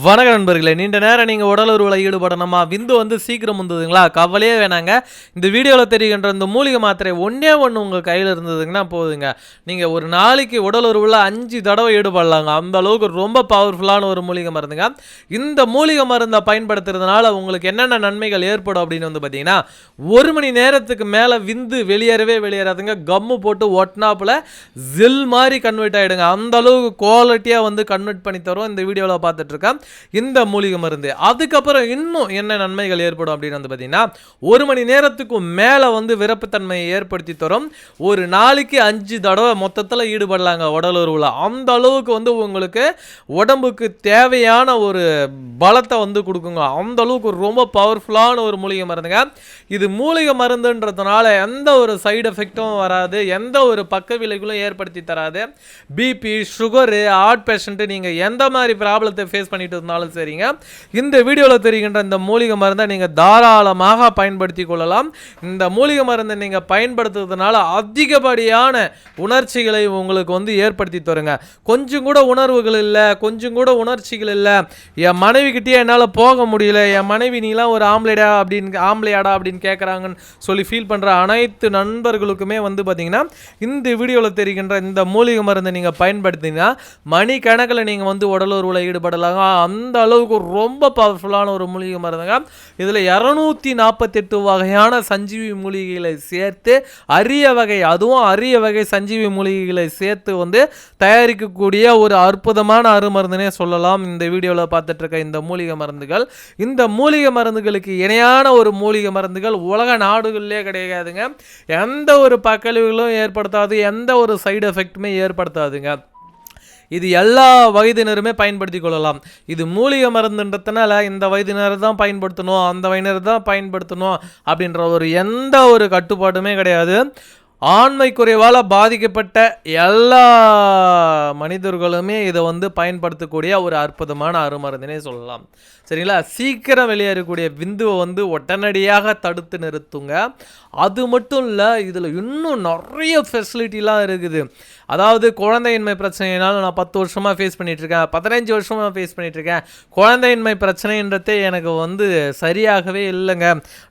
வணக்க நண்பர்களே நீண்ட நேரம் நீங்கள் உடல் ஈடுபடணுமா? விந்து வந்து சீக்கிரம் வந்ததுங்களா? கவலையே வேணாங்க. இந்த வீடியோவில் தெரிகின்ற இந்த மூலிகை மாத்திரை ஒன்றே ஒன்று உங்கள் கையில் இருந்ததுங்கன்னா போதுங்க. நீங்கள் ஒரு நாளைக்கு உடல் அஞ்சு தடவை ஈடுபடலாங்க. அந்த அளவுக்கு ரொம்ப பவர்ஃபுல்லான ஒரு மூலிகை மருந்துங்க. இந்த மூலிகை மருந்தை பயன்படுத்துறதுனால உங்களுக்கு என்னென்ன நன்மைகள் ஏற்படும் அப்படின்னு வந்து பார்த்தீங்கன்னா ஒரு மணி நேரத்துக்கு மேலே விந்து வெளியேறவே வெளியேறாதுங்க. கம்மு போட்டு ஒட்டினாப்புல ஜெல் மாதிரி கன்வெர்ட் ஆகிடுங்க அந்த அளவுக்கு குவாலிட்டியாக வந்து கன்வெர்ட் பண்ணி தரும் இந்த வீடியோவில் பார்த்துட்ருக்கேன் இந்த மூலிகை மருந்து. அதுக்கப்புறம் இன்னும் என்ன நன்மைகள் ஏற்படும் அப்படின்னு வந்து பார்த்தீங்கன்னா ஒரு மணி நேரத்துக்கும் மேலே வந்து விரப்புத்தன்மையை ஏற்படுத்தி தரும். ஒரு நாளைக்கு அஞ்சு தடவை மொத்தத்தில் ஈடுபடலாங்க உடலுறவில் அந்த அளவுக்கு வந்து உங்களுக்கு உடம்புக்கு தேவையான ஒரு பலத்தை வந்து கொடுக்குங்க. அந்த அளவுக்கு ரொம்ப பவர்ஃபுல்லான ஒரு மூலிகை மருந்துங்க. இது மூலிகை மருந்துன்றதுனால எந்த ஒரு சைடு எஃபெக்ட்டும் வராது. எந்த ஒரு பக்க விளைவுகளும் ஏற்படுத்தி தராது. பிபி சுகரு ஹார்ட் பேஷண்ட்டு நீங்கள் எந்த மாதிரி ப்ராப்ளத்தை ஃபேஸ் பண்ணிட்டு இருந்தாலும் சரிங்க. இந்த வீடியோவில் தெரிகின்ற இந்த மூலிகை மருந்தை நீங்கள் தாராளமாக பயன்படுத்தி கொள்ளலாம். இந்த மூலிகை மருந்தை நீங்கள் பயன்படுத்துறதுனால அதிகப்படியான உணர்ச்சிகளை உங்களுக்கு வந்து ஏற்படுத்தி தருங்க. கொஞ்சம் கூட உணர்வுகள் இல்லை கொஞ்சம் கூட உணர்ச்சிகள் இல்லை. என் மனைவிக்கிட்டே என்னால் போக முடியல. என் மனைவி நீலாம் ஒரு ஆம்பளைடா அப்படின்னு ஆம்பளையாடா அப்படின்னு கேட்குறாங்கன்னு சொல்லி ஃபீல் பண்ணுற அனைத்து நண்பர்களுக்குமே வந்து பார்த்தீங்கன்னா இந்த வீடியோவில் தெரிகின்ற இந்த மூலிகை மருந்தை நீங்கள் பயன்படுத்தினா மணி கணக்கில் நீங்கள் வந்து உடலுறவில் ஈடுபடலாம். அந்த அளவுக்கு ரொம்ப பவர்ஃபுல்லான ஒரு மூலிகை மருந்துங்க. இதில் இரநூத்தி நாற்பத்தெட்டு வகையான சஞ்சீவி மூலிகைகளை சேர்த்து அரிய வகை அதுவும் அரிய வகை சஞ்சீவி மூலிகைகளை சேர்த்து வந்து தயாரிக்கக்கூடிய ஒரு அற்புதமான அருமருந்துனே சொல்லலாம். இந்த வீடியோவில் பார்த்துட்டு இருக்க இந்த மூலிகை மருந்துகள். இந்த மூலிகை மருந்துகளுக்கு இணையான ஒரு மூலிகை மருந்துகள் உலக நாடுகளிலே கிடையாதுங்க. எந்த ஒரு பக்கழிவுகளும் ஏற்படுத்தாது எந்த ஒரு சைடு எஃபெக்ட்டுமே ஏற்படுத்தாதுங்க. இது எல்லா வயதினருமே பயன்படுத்தி கொள்ளலாம். இது மூலிகை மருந்துன்றதுனால இந்த வயதினர் தான் பயன்படுத்தணும் அந்த வயதினர் தான் பயன்படுத்தணும் அப்படின்ற ஒரு எந்த ஒரு கட்டுப்பாடுமே கிடையாது. ஆண்மை குறைவால் பாதிக்கப்பட்ட எல்லா மனிதர்களுமே இதை வந்து பயன்படுத்தக்கூடிய ஒரு அற்புதமான அருமருந்தினே சொல்லலாம். சரிங்களா? சீக்கிரம் வெளியேறக்கூடிய விந்துவை வந்து உடனடியாக தடுத்து நிறுத்துங்க. அது மட்டும் இல்லை இதில் இன்னும் நிறைய ஃபெசிலிட்டிலாம் இருக்குது. அதாவது குழந்தையின்மை பிரச்சனையினால நான் பத்து வருஷமாக ஃபேஸ் பண்ணிகிட்ருக்கேன் பதினஞ்சு வருஷமாக ஃபேஸ் பண்ணிகிட்ருக்கேன் குழந்தையின்மை பிரச்சனைன்றதே எனக்கு வந்து சரியாகவே இல்லைங்க.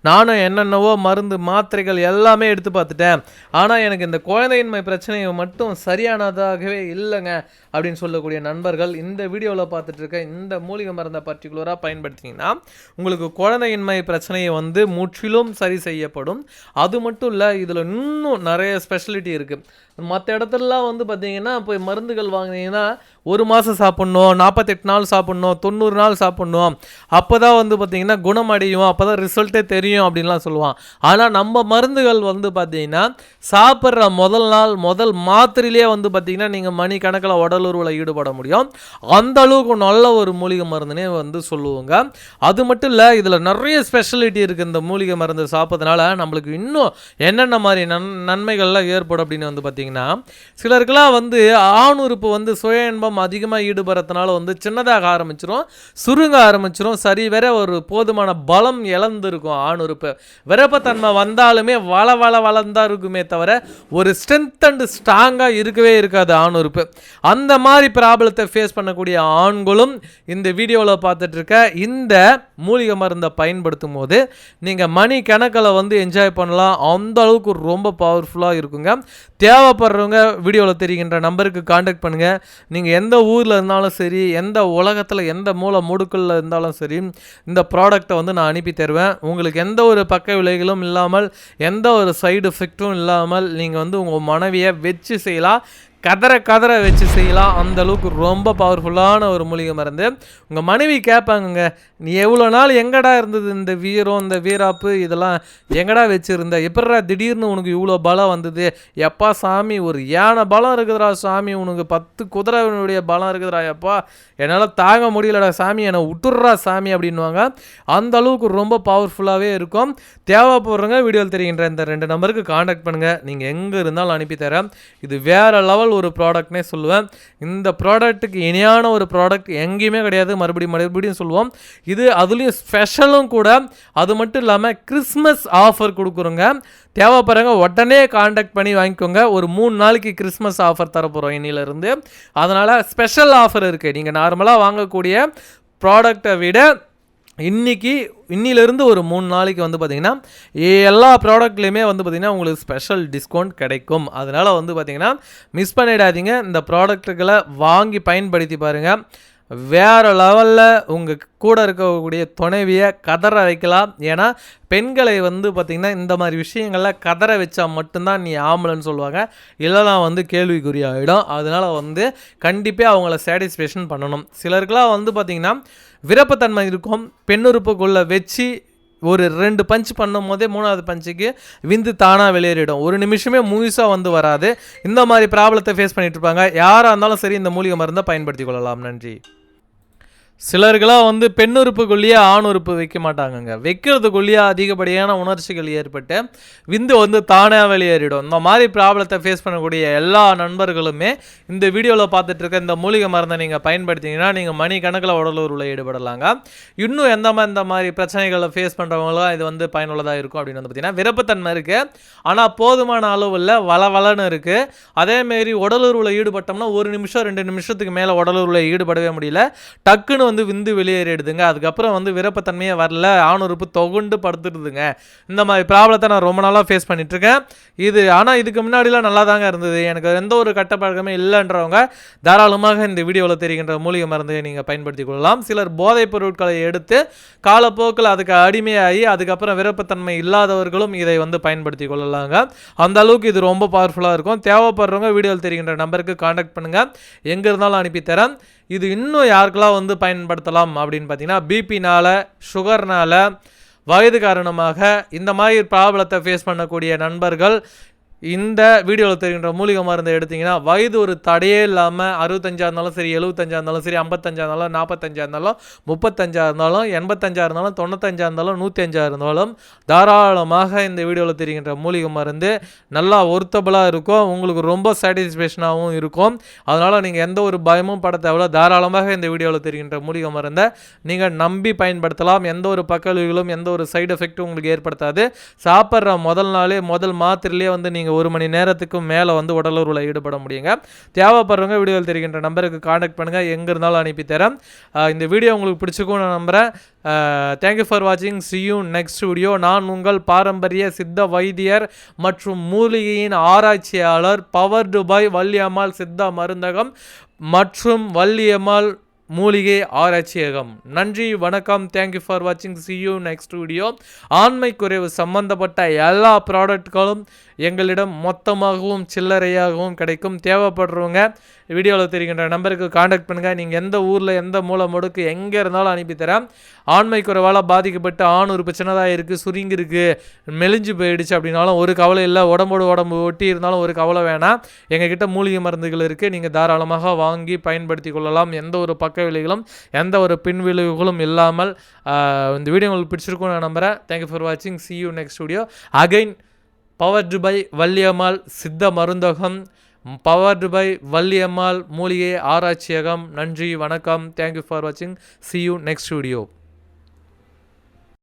நானும் என்னென்னவோ மருந்து மாத்திரைகள் எல்லாமே எடுத்து பார்த்துட்டேன். ஆனால் எனக்கு இந்த குழந்தையின்மை பிரச்சனையை மட்டும் சரியானதாகவே இல்லைங்க அப்படின்னு சொல்லக்கூடிய நண்பர்கள் இந்த வீடியோவில் பார்த்துட்டு இருக்க இந்த மூலிகை மருந்தை பர்டிகுலராக பயன்படுத்திங்கன்னா உங்களுக்கு குழந்தையின்மை பிரச்சனையை வந்து முற்றிலும் சரி செய்யப்படும். அது மட்டும் இல்லை இதில் இன்னும் நிறைய ஸ்பெஷலிட்டி இருக்குது மற்ற இடத்துலலாம் வந்து பார்த்தீங்கன்னா போய் மருந்துகள் வாங்கினீங்கன்னா ஒரு மாதம் சாப்பிட்ணும் நாற்பத்தெட்டு நாள் சாப்பிட்ணும் தொண்ணூறு நாள் சாப்பிட்ணும். அப்போ தான் வந்து பார்த்திங்கன்னா குணமடையும். அப்போ தான் ரிசல்ட்டே தெரியும் அப்படின்லாம் சொல்லுவான் ஆனால் நம்ம மருந்துகள் வந்து பார்த்திங்கன்னா சாப்பிட்ற முதல் நாள் முதல் மாத்திரையிலே வந்து பார்த்திங்கன்னா நீங்கள் மணி கணக்கில் உடலுறவில் ஈடுபட முடியும். அந்த அளவுக்கு நல்ல ஒரு மூலிகை மருந்துனே வந்து சொல்லுவோங்க. அது மட்டும் இல்லை இதில் நிறைய ஸ்பெஷலிட்டி இருக்குது இந்த மூலிகை மருந்து சாப்பிட்றதுனால நம்மளுக்கு இன்னும் என்னென்ன மாதிரி நன் நன்மைகள்லாம் ஏற்படும் அப்படின்னு வந்து பார்த்தீங்கன்னா சிலருக்கெல்லாம் வந்து ஆணுறுப்பு வந்து சுய இன்பம் அதிகமாக ஈடுபடுறதுனால வந்து சின்னதாக ஆரம்பிச்சிரும் சுருங்க ஆரம்பிச்சிரும் சரி வேற ஒரு போதுமான பலம் இழந்திருக்கும் ஆணுறுப்பு. விரப்பத்தன்மை வந்தாலுமே வள வள வளர்ந்தா இருக்குமே தவிர ஒரு ஸ்ட்ரென்த் அண்ட் ஸ்ட்ராங்காக இருக்கவே இருக்காது ஆணுறுப்பு. அந்த மாதிரி ப்ராப்ளத்தை ஃபேஸ் பண்ணக்கூடிய ஆண்களும் இந்த வீடியோவில் பார்த்துட்ருக்க இந்த மூலிகை மருந்தை பயன்படுத்தும் போது நீங்கள் மணி கணக்கில் வந்து என்ஜாய் பண்ணலாம். அந்த அளவுக்கு ரொம்ப பவர்ஃபுல்லாக இருக்குங்க. தேவை தேவைப்படுறவங்க வீடியோவில் தெரிகின்ற நம்பருக்கு காண்டாக்ட் பண்ணுங்கள் நீங்கள் எந்த ஊரில் இருந்தாலும் சரி எந்த உலகத்தில் எந்த மூல முடுக்கில் இருந்தாலும் சரி இந்த ப்ராடக்ட்டை வந்து நான் அனுப்பி தருவேன். உங்களுக்கு எந்த ஒரு பக்க விலைகளும் இல்லாமல் எந்த ஒரு சைடு எஃபெக்ட்டும் இல்லாமல் நீங்கள் வந்து உங்கள் மனைவியை வச்சு செய்யலாம். கதற கதற வச்சு செய்யலாம். அந்த அளவுக்கு ரொம்ப பவர்ஃபுல்லான ஒரு மூலிகை மருந்து. உங்கள் மனைவி கேட்பாங்கங்க நீ எவ்வளோ நாள் எங்கடா இருந்தது இந்த வீரம் இந்த வீராப்பு இதெல்லாம் எங்கடா வச்சுருந்த? எப்படா திடீர்னு உனக்கு இவ்வளோ பலம் வந்தது? எப்பா சாமி ஒரு யானை பலம் இருக்குதுடா சாமி உனக்கு பத்து குதிரைனுடைய பலம் இருக்குதுடா எப்பா? என்னால் தாங்க முடியலடா சாமி என்னை விட்டுறா சாமி அப்படின்வாங்க அந்த அளவுக்கு ரொம்ப பவர்ஃபுல்லாகவே இருக்கும். தேவைப்படுறவங்க வீடியோவில் தெரிகின்ற இந்த ரெண்டு நம்பருக்கு காண்டாக்ட் பண்ணுங்கள் நீங்கள் எங்கே இருந்தாலும் அனுப்பி தரேன். இது வேறு லெவல் ஒரு ப்ராடக்ட்னே சொல்லுவேன். இந்த ப்ராடக்ட்டுக்கு இணையான ஒரு ப்ராடக்ட் எங்கேயுமே கிடையாது. மறுபடியும் மறுபடியும் சொல்லுவோம். இது அதுலேயும் ஸ்பெஷலும் கூட. அது மட்டும் இல்லாமல் கிறிஸ்மஸ் ஆஃபர் கொடுக்குறோங்க. தேவைப்படுறவங்க உடனே காண்டாக்ட் பண்ணி வாங்கிக்கோங்க. ஒரு மூணு நாளைக்கு கிறிஸ்மஸ் ஆஃபர் தரப்போகிறோம் இன்னிலேருந்து. அதனால் ஸ்பெஷல் ஆஃபர் இருக்குது நீங்கள் நார்மலாக வாங்கக்கூடிய ப்ராடக்டை விட இன்னைக்கு இன்னிலிருந்து ஒரு மூணு நாளைக்கு வந்து பார்த்திங்கன்னா எல்லா ப்ராடக்ட்லேயுமே வந்து பார்த்திங்கன்னா உங்களுக்கு ஸ்பெஷல் டிஸ்கவுண்ட் கிடைக்கும். அதனால் வந்து பார்த்திங்கன்னா மிஸ் பண்ணிடாதீங்க. இந்த ப்ராடக்ட்டுகளை வாங்கி பயன்படுத்தி பாருங்கள் வேறு லெவலில் உங்கள் கூட இருக்கக்கூடிய துணைவியை கதற வைக்கலாம். ஏன்னா பெண்களை வந்து பார்த்திங்கன்னா இந்த மாதிரி விஷயங்களில் கதற வச்சா மட்டும்தான் நீ ஆம்பளைன்னு சொல்லுவாங்க. இல்லைனா வந்து கேள்விக்குறியாகிடும் அதனால் வந்து கண்டிப்பாக அவங்கள சாட்டிஸ்ஃபேக்ஷன் பண்ணணும். சிலருக்குலாம் வந்து பார்த்திங்கன்னா விருப்பத்தன்மை இருக்கும். பெண்ணுறுப்புக்குள்ளே வச்சு ஒரு ரெண்டு பஞ்ச் பண்ணும் போதே மூணாவது பஞ்சுக்கு விந்து தானாக வெளியேறிடும். ஒரு நிமிஷமே முழுசாக வந்து வராது. இந்த மாதிரி ப்ராப்ளத்தை ஃபேஸ் பண்ணிகிட்ருப்பாங்க இருப்பாங்க. யாராக இருந்தாலும் சரி இந்த மூலிகை மருந்தை பயன்படுத்தி கொள்ளலாம். நன்றி. சிலர்களாக வந்து பெண் உறுப்புக்குள்ளேயே ஆண் உறுப்பு வைக்க மாட்டாங்கங்க. வைக்கிறதுக்குள்ளேயே அதிகப்படியான உணர்ச்சிகள் ஏற்பட்டு விந்து வந்து தானாக வெளியேறிடும். இந்த மாதிரி ப்ராப்ளத்தை ஃபேஸ் பண்ணக்கூடிய எல்லா நண்பர்களுமே இந்த வீடியோவில் பார்த்துட்டு இருக்க இந்த மூலிகை மருந்தை நீங்கள் பயன்படுத்திங்கன்னா நீங்கள் மணி கணக்கில் உடலூரில் ஈடுபடலாங்க. இன்னும் எந்த மாதிரி இந்த மாதிரி பிரச்சனைகளை ஃபேஸ் பண்ணுறவங்களும் இது வந்து பயனுள்ளதாக இருக்கும் அப்படின்னு வந்து பார்த்தீங்கன்னா விருப்பத்தன்மை இருக்குது ஆனால் போதுமான அளவில் வளவலன்னு இருக்குது அதேமாரி உடலூரில் ஈடுபட்டோம்னா ஒரு நிமிஷம் ரெண்டு நிமிஷத்துக்கு மேலே உடலூரில் ஈடுபடவே முடியல. டக்குன்னு வந்து விந்து வெளியேறிடுதுங்க. அதுக்கப்புறம் வந்து விருப்பத்தன்மையே வரல. ஆணுறுப்பு தொகுண்டு படுத்துடுதுங்க. இந்த மாதிரி ப்ராப்ளத்தை நான் ரொம்ப நாளாக ஃபேஸ் பண்ணிகிட்ருக்கேன் இது ஆனால் இதுக்கு முன்னாடிலாம் நல்லா தாங்க இருந்தது. எனக்கு எந்த ஒரு கட்டப்பழக்கமே இல்லைன்றவங்க தாராளமாக இந்த வீடியோவில் தெரிகின்ற மூலிகை மருந்தை நீங்கள் பயன்படுத்தி கொள்ளலாம். சிலர் போதைப் பொருட்களை எடுத்து காலப்போக்கில் அதுக்கு அடிமையாகி அதுக்கப்புறம் விருப்பத்தன்மை இல்லாதவர்களும் இதை வந்து பயன்படுத்தி கொள்ளலாங்க. அந்த அளவுக்கு இது ரொம்ப பவர்ஃபுல்லாக இருக்கும். தேவைப்படுறவங்க வீடியோவில் தெரிகின்ற நம்பருக்கு காண்டாக்ட் பண்ணுங்கள் எங்கே இருந்தாலும் அனுப்பித்தரேன். இது இன்னும் யாருக்கெல்லாம் வந்து பயன் பயன்படுத்தலாம் அப்படின்னு பார்த்தீங்கன்னா பிபினால் சுகர்னால் வயது காரணமாக இந்த மாதிரி ப்ராப்ளத்தை ஃபேஸ் பண்ணக்கூடிய நண்பர்கள் இந்த வீடியோவில் தெரிகின்ற மூலிகை மருந்தை எடுத்திங்கன்னா வயது ஒரு தடையே இல்லாமல் அறுபத்தஞ்சா இருந்தாலும் சரி எழுபத்தஞ்சா இருந்தாலும் சரி ஐம்பத்தஞ்சா இருந்தாலும் நாற்பத்தஞ்சா இருந்தாலும் முப்பத்தஞ்சா இருந்தாலும் எண்பத்தஞ்சா இருந்தாலும் தொண்ணூத்தஞ்சா இருந்தாலும் நூற்றி அஞ்சா இருந்தாலும் தாராளமாக இந்த வீடியோவில் தெரிகின்ற மூலிகை மருந்து நல்லா ஒர்த்தபுளாக இருக்கும். உங்களுக்கு ரொம்ப சாட்டிஸ்ஃபேக்ஷனாகவும் இருக்கும். அதனால் நீங்கள் எந்த ஒரு பயமும் பட தேவையில்ல. தாராளமாக இந்த வீடியோவில் தெரிகின்ற மூலிகை மருந்தை நீங்கள் நம்பி பயன்படுத்தலாம். எந்த ஒரு பக்கவிகளும் எந்த ஒரு சைடு எஃபெக்ட்டும் உங்களுக்கு ஏற்படுத்தாது. சாப்பிட்ற முதல் நாளே முதல் மாத்திரையிலே வந்து நீங்கள் ஒரு மணி நேரத்துக்கும் மேலே வந்து உடலுறவில் ஈடுபட முடியுங்க. தேவைப்படுறவங்க வீடியோவில் தெரிகின்ற நம்பருக்கு காண்டாக்ட் பண்ணுங்கள் எங்கே இருந்தாலும் அனுப்பி தரேன். இந்த வீடியோ உங்களுக்கு பிடிச்சிக்கும் நான் நம்புகிறேன் தேங்க்யூ ஃபார் வாட்சிங் சியூ நெக்ஸ்ட் வீடியோ நான் உங்கள் பாரம்பரிய சித்த வைத்தியர் மற்றும் மூலிகையின் ஆராய்ச்சியாளர் பவர் துபாய் வள்ளியம்மாள் சித்த மருந்தகம் மற்றும் வள்ளியம்மாள் மூலிகை ஆராய்ச்சியகம். நன்றி வணக்கம். தேங்க்யூ ஃபார் வாட்சிங் சி யூ நெக்ஸ்ட் வீடியோ ஆண்மை குறைவு சம்பந்தப்பட்ட எல்லா ப்ராடக்ட்களும் எங்களிடம் மொத்தமாகவும் சில்லறையாகவும் கிடைக்கும். தேவைப்படுறவங்க வீடியோவில் தெரிகின்ற நம்பருக்கு காண்டாக்ட் பண்ணுங்கள் நீங்கள் எந்த ஊரில் எந்த மூலை முடுக்கு எங்கே இருந்தாலும் அனுப்பித்தரேன் ஆண்மை குறைவால் பாதிக்கப்பட்டு ஆண் உறுப்பு சின்னதாக இருக்குது சுருங்கிருக்கு மெலிஞ்சு போயிடுச்சு அப்படின்னாலும் ஒரு கவலை இல்லை. உடம்போடு உடம்பு ஒட்டி இருந்தாலும் ஒரு கவலை வேணாம். எங்ககிட்ட மூலிகை மருந்துகள் இருக்குது நீங்கள் தாராளமாக வாங்கி பயன்படுத்தி கொள்ளலாம். எந்த ஒரு பக்க பக்கவிலைகளும் எந்த ஒரு பின் விளைவுகளும் இல்லாமல் இந்த வீடியோ உங்களுக்கு பிடிச்சிருக்கும்னு நான் நம்புகிறேன் தேங்க்யூ ஃபார் வாட்சிங் see you next video again power by Valliammal சித்த மருந்தகம் பவர் பை வள்ளியம்மாள் மூலிகை ஆராய்ச்சியகம் நன்றி வணக்கம். தேங்க்யூ ஃபார் வாட்சிங் சி யூ நெக்ஸ்ட் வீடியோ